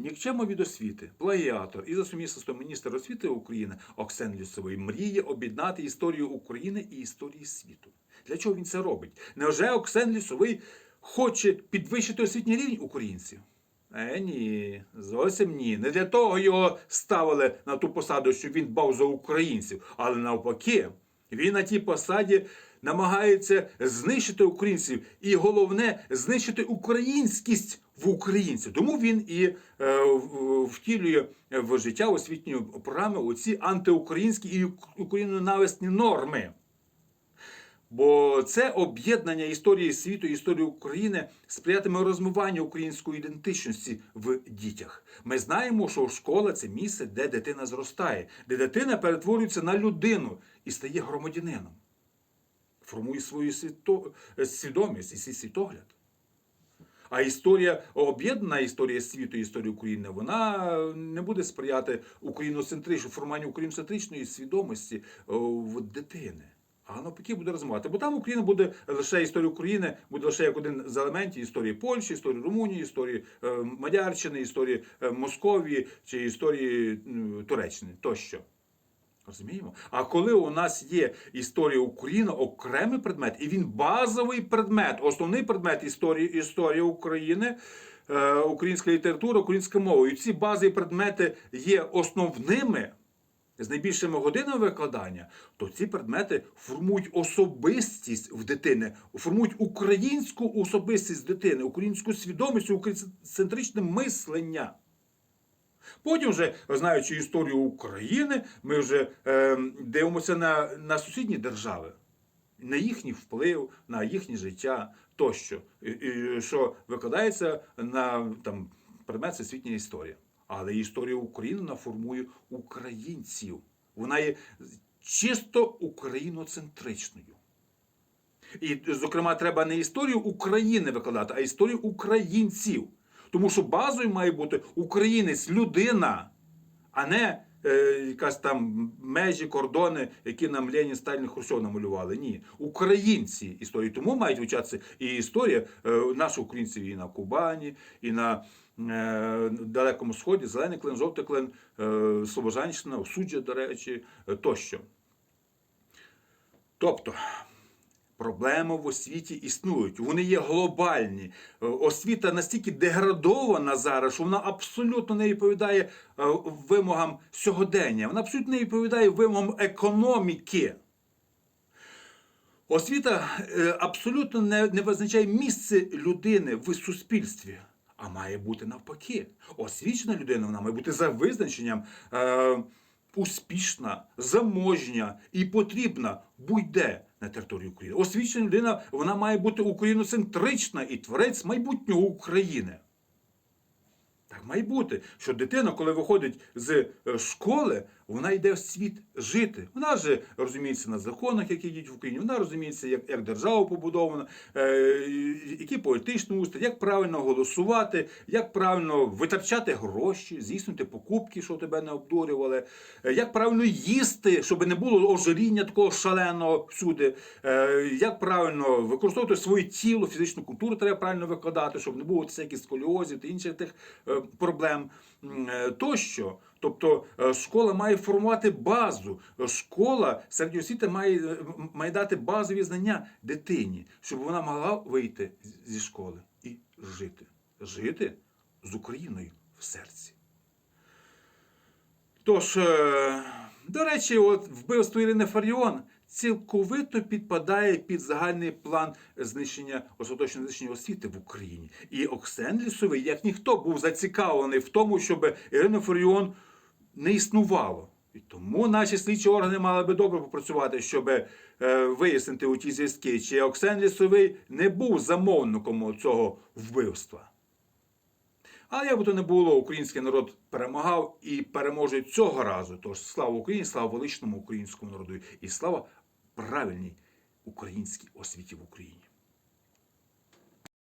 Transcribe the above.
Нікчемо від освіти, плагіатор і за сумісництвом міністр освіти України Оксен Лісовий мріє об'єднати історію України і історії світу. Для чого він це робить? Невже Оксен Лісовий хоче підвищити освітній рівень українців? Е, ні, зовсім ні. Не для того його ставили на ту посаду, щоб він дбав за українців, але навпаки, він на тій посаді намагається знищити українців і головне знищити українськість в українців. Тому він і е, втілює в життя освітньої програми оці антиукраїнські і українонависні норми. Бо це об'єднання історії світу і історії України сприятиме розмиванню української ідентичності в дітях. Ми знаємо, що школа це місце, де дитина зростає, де дитина перетворюється на людину і стає громадянином, формує свою світо- свідомість і свій світогляд. А історія об'єднана історія світу і історія України, вона не буде сприяти україноцентричному формуванню україноцентричної свідомості о, в дитини. А навпаки буде розвивати. Бо там Україна буде лише історія України, буде лише як один з елементів історії Польщі, історії Румунії, історії е, Мадярщини, історії е, Московії чи історії Туреччини тощо. Розуміємо? А коли у нас є історія України, окремий предмет, і він базовий предмет, основний предмет історії, історії України, е, українська література, українська мова. І ці базові предмети є основними. З найбільшими годинами викладання, то ці предмети формують особистість в дитини, формують українську особистість дитини, українську свідомість, українцентричне мислення. Потім, вже знаючи історію України, ми вже е, дивимося на, на сусідні держави, на їхній вплив, на їхнє життя тощо, що викладається на там, предмет всесвітня історія. Але історія України вона формує українців. Вона є чисто україноцентричною. І, зокрема, треба не історію України викладати, а історію українців. Тому що базою має бути українець, людина, а не е, якась там межі, кордони, які нам Ленін, Сталін, Хрущов намалювали. Ні. Українці історії. Тому мають вивчатися і історія е, наших українців і на Кубані, і на е, Далекому Сході, Зелений клин, жовтий клин, е, Слобожанщина, Суджа, до речі, е, тощо. Тобто, Проблеми в освіті існують, вони є глобальні. Е, Освіта настільки деградована зараз, що вона абсолютно не відповідає е, вимогам сьогодення, вона абсолютно не відповідає вимогам економіки. Освіта е, абсолютно не, не визначає місце людини в суспільстві, а має бути навпаки. Освічена людина вона має бути за визначенням. Успішна, заможня і потрібна будь-де на території України. Освічена людина вона має бути україноцентрична і творець майбутнього України. Так має бути, що дитина, коли виходить з е, школи, вона йде в світ жити. Вона же розуміється на законах, які діють в Україні, вона розуміється, як, як держава побудована, е, які політичні устрій, як правильно голосувати, як правильно витрачати гроші, здійснювати покупки, щоб тебе не обдурювали, е, як правильно їсти, щоб не було ожиріння такого шаленого всюди, е, як правильно використовувати своє тіло, фізичну культуру треба правильно викладати, щоб не було всяких сколіозів та інших тих е, проблем е, тощо. Тобто е, школа має формувати базу. Школа середньої освіти має, е, має дати базові знання дитині, щоб вона могла вийти зі школи і жити. Жити з Україною в серці. Тож, е, до речі, от вбивство Ірини Фаріон цілковито підпадає під загальний план знищення остаточного знищення освіти в Україні. І Оксен Лісовий, як ніхто, був зацікавлений в тому, щоб Ірина Фаріон не існувало. І тому наші слідчі органи мали би добре попрацювати, щоб е, вияснити у ті зв'язки, чи Оксен Лісовий не був замовником цього вбивства. Але як би то не було, український народ перемагав і переможе цього разу. Тож слава Україні, слава величному українському народу і слава правильній українській освіті в Україні.